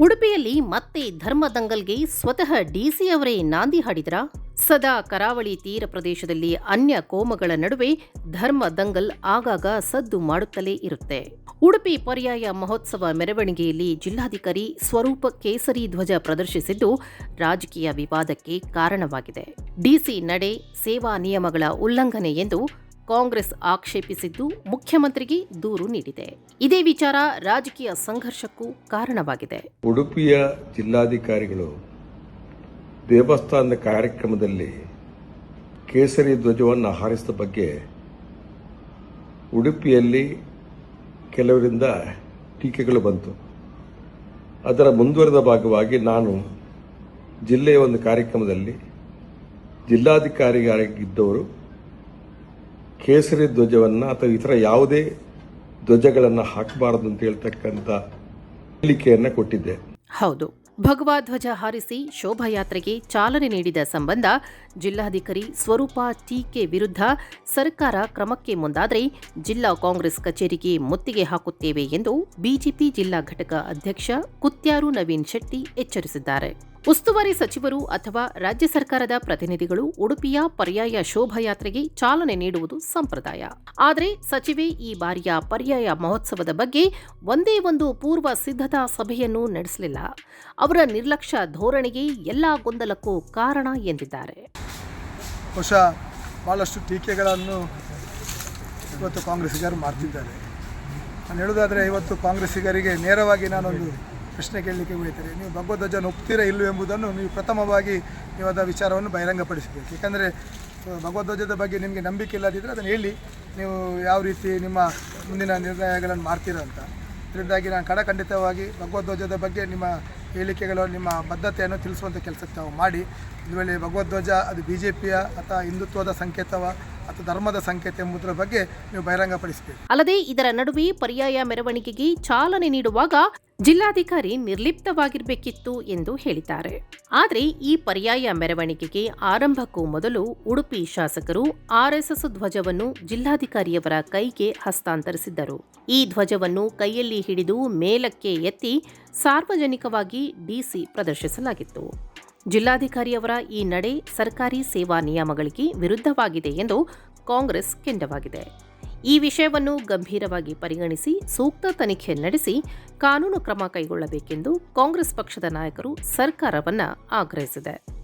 ಉಡುಪಿಯಲ್ಲಿ ಮತ್ತೆ ಧರ್ಮದಂಗಲ್ಗೆ ಸ್ವತಃ ಡಿಸಿ ಅವರೇ ನಾಂದಿ ಹಾಡಿದರಾ? ಸದಾ ಕರಾವಳಿ ತೀರ ಪ್ರದೇಶದಲ್ಲಿ ಅನ್ಯ ಕೋಮಗಳ ನಡುವೆ ಧರ್ಮ ದಂಗಲ್ ಆಗಾಗ ಸದ್ದು ಮಾಡುತ್ತಲೇ ಇರುತ್ತೆ. ಉಡುಪಿ ಪರ್ಯಾಯ ಮಹೋತ್ಸವ ಮೆರವಣಿಗೆಯಲ್ಲಿ ಜಿಲ್ಲಾಧಿಕಾರಿ ಸ್ವರೂಪ ಕೇಸರಿ ಧ್ವಜ ಪ್ರದರ್ಶಿಸಿದ್ದು ರಾಜಕೀಯ ವಿವಾದಕ್ಕೆ ಕಾರಣವಾಗಿದೆ. ಡಿಸಿ ನಡೆ ಸೇವಾ ನಿಯಮಗಳ ಉಲ್ಲಂಘನೆ ಎಂದು ಕಾಂಗ್ರೆಸ್ ಆಕ್ಷೇಪಿಸಿದ್ದು ಮುಖ್ಯಮಂತ್ರಿಗೆ ದೂರು ನೀಡಿದೆ. ಇದೇ ವಿಚಾರ ರಾಜಕೀಯ ಸಂಘರ್ಷಕ್ಕೂ ಕಾರಣವಾಗಿದೆ. ಉಡುಪಿಯ ಜಿಲ್ಲಾಧಿಕಾರಿಗಳು ದೇವಸ್ಥಾನದ ಕಾರ್ಯಕ್ರಮದಲ್ಲಿ ಕೇಸರಿ ಧ್ವಜವನ್ನು ಹಾರಿಸಿದ ಬಗ್ಗೆ ಉಡುಪಿಯಲ್ಲಿ ಕೆಲವರಿಂದ ಟೀಕೆಗಳು ಬಂತು. ಅದರ ಮುಂದುವರೆದ ಭಾಗವಾಗಿ ನಾನು ಜಿಲ್ಲೆಯ ಒಂದು ಕಾರ್ಯಕ್ರಮದಲ್ಲಿ ಜಿಲ್ಲಾಧಿಕಾರಿಯಾಗಿದ್ದವರು ಕೇಸರಿ ಧ್ವಜವನ್ನು ಅಥವಾ ಇತರ ಯಾವುದೇ ಧ್ವಜಗಳನ್ನು ಹಾಕಬಾರದು ಅಂತ ಹೇಳ್ತಕ್ಕಂಥ ಹೇಳಿಕೆಯನ್ನು ಕೊಟ್ಟಿದ್ದೆ. ಹೌದು. ಭಗವಾ ಧ್ವಜ ಹಾರಿಸಿ ಶೋಭಾಯಾತ್ರೆಗೆ ಚಾಲನೆ ನೀಡಿದ ಸಂಬಂಧ ಜಿಲ್ಲಾಧಿಕಾರಿ ಸ್ವರೂಪ ಟೀಕೆ ವಿರುದ್ಧ ಸರ್ಕಾರ ಕ್ರಮಕ್ಕೆ ಮುಂದಾದರೆ ಜಿಲ್ಲಾ ಕಾಂಗ್ರೆಸ್ ಕಚೇರಿಗೆ ಮುತ್ತಿಗೆ ಹಾಕುತ್ತೇವೆ ಎಂದು ಬಿಜೆಪಿ ಜಿಲ್ಲಾ ಘಟಕ ಅಧ್ಯಕ್ಷ ಕುತ್ಯಾರು ನವೀನ್ ಶೆಟ್ಟಿ ಎಚ್ಚರಿಸಿದ್ದಾರೆ. ಉಸ್ತುವಾರಿ ಸಚಿವರು ಅಥವಾ ರಾಜ್ಯ ಸರ್ಕಾರದ ಪ್ರತಿನಿಧಿಗಳು ಉಡುಪಿಯ ಪರ್ಯಾಯ ಶೋಭಾಯಾತ್ರೆಗೆ ಚಾಲನೆ ನೀಡುವುದು ಸಂಪ್ರದಾಯ. ಆದರೆ ಸಚಿವೆ ಈ ಬಾರಿಯ ಪರ್ಯಾಯ ಮಹೋತ್ಸವದ ಬಗ್ಗೆ ಒಂದೇ ಒಂದು ಪೂರ್ವ ಸಿದ್ಧತಾ ಸಭೆಯನ್ನು ನಡೆಸಲಿಲ್ಲ. ಅವರ ನಿರ್ಲಕ್ಷ್ಯ ಧೋರಣೆಗೆ ಎಲ್ಲ ಗೊಂದಲಕ್ಕೂ ಕಾರಣ ಎಂದಿದ್ದಾರೆ. ಬಹುಶಃ ಭಾಳಷ್ಟು ಟೀಕೆಗಳನ್ನು ಇವತ್ತು ಕಾಂಗ್ರೆಸ್ಸಿಗರು ಮಾಡ್ತಿದ್ದಾರೆ. ನಾನು ಹೇಳೋದಾದರೆ ಇವತ್ತು ಕಾಂಗ್ರೆಸ್ಸಿಗರಿಗೆ ನೇರವಾಗಿ ನಾನೊಂದು ಪ್ರಶ್ನೆ ಕೇಳಲಿಕ್ಕೆ ಹೋಗ್ತಾರೆ. ನೀವು ಭಗವಧ್ವಜನ ಒಪ್ತೀರಾ ಇಲ್ಲವೋ ಎಂಬುದನ್ನು ನೀವು ಪ್ರಥಮವಾಗಿ ನೀವು ವಿಚಾರವನ್ನು ಬಹಿರಂಗಪಡಿಸಬೇಕು. ಯಾಕಂದರೆ ಭಗವಧ್ವಜದ ಬಗ್ಗೆ ನಿಮಗೆ ನಂಬಿಕೆ ಇಲ್ಲದಿದ್ದರೆ ಅದನ್ನು ಹೇಳಿ, ನೀವು ಯಾವ ರೀತಿ ನಿಮ್ಮ ಮುಂದಿನ ನಿರ್ಣಯಗಳನ್ನು ಮಾಡ್ತೀರಾ ಅಂತ. ಇದರಿಂದಾಗಿ ನಾನು ಕಡಖಂಡಿತವಾಗಿ ಭಗವಧ್ವಜದ ಬಗ್ಗೆ ನಿಮ್ಮ ಹೇಳಿಕೆಗಳು, ನಿಮ್ಮ ಬದ್ಧತೆಯನ್ನು ತಿಳಿಸುವಂಥ ಕೆಲಸಕ್ಕೆ ತಾವು ಮಾಡಿ. ಒಂದು ವೇಳೆ ಭಗವಧ್ವಜ ಅದು ಬಿ ಜೆ ಪಿಯ ಅಥವಾ ಹಿಂದುತ್ವದ ಸಂಕೇತವ ಅಥವಾ ಧರ್ಮದ ಸಂಕೇತ ಎಂಬುದರ ಬಗ್ಗೆ ನೀವು ಬಹಿರಂಗಪಡಿಸಬೇಕು. ಅಲ್ಲದೆ ಇದರ ನಡುವೆ ಪರ್ಯಾಯ ಮೆರವಣಿಗೆಗೆ ಚಾಲನೆ ನೀಡುವಾಗ ಜಿಲ್ಲಾಧಿಕಾರಿ ನಿರ್ಲಿಪ್ತವಾಗಿರಬೇಕಿತ್ತು ಎಂದು ಹೇಳಿದ್ದಾರೆ. ಆದರೆ ಈ ಪರ್ಯಾಯ ಮೆರವಣಿಗೆಗೆ ಆರಂಭಕ್ಕೂ ಮೊದಲು ಉಡುಪಿ ಶಾಸಕರು ಆರ್ಎಸ್ಎಸ್ ಧ್ವಜವನ್ನು ಜಿಲ್ಲಾಧಿಕಾರಿಯವರ ಕೈಗೆ ಹಸ್ತಾಂತರಿಸಿದ್ದರು. ಈ ಧ್ವಜವನ್ನು ಕೈಯಲ್ಲಿ ಹಿಡಿದು ಮೇಲಕ್ಕೆ ಎತ್ತಿ ಸಾರ್ವಜನಿಕವಾಗಿ ಡಿಸಿ ಪ್ರದರ್ಶಿಸಲಾಗಿತ್ತು. ಜಿಲ್ಲಾಧಿಕಾರಿಯವರ ಈ ನಡೆ ಸರ್ಕಾರಿ ಸೇವಾ ನಿಯಮಗಳಿಗೆ ವಿರುದ್ಧವಾಗಿದೆ ಎಂದು ಕಾಂಗ್ರೆಸ್ ಕೆಂಡವಾಗಿದೆ. ಈ ವಿಷಯವನ್ನು ಗಂಭೀರವಾಗಿ ಪರಿಗಣಿಸಿ ಸೂಕ್ತ ತನಿಖೆ ನಡೆಸಿ ಕಾನೂನು ಕ್ರಮ ಕೈಗೊಳ್ಳಬೇಕೆಂದು ಕಾಂಗ್ರೆಸ್ ಪಕ್ಷದ ನಾಯಕರು ಸರ್ಕಾರವನ್ನು ಆಗ್ರಹಿಸಿದೆ.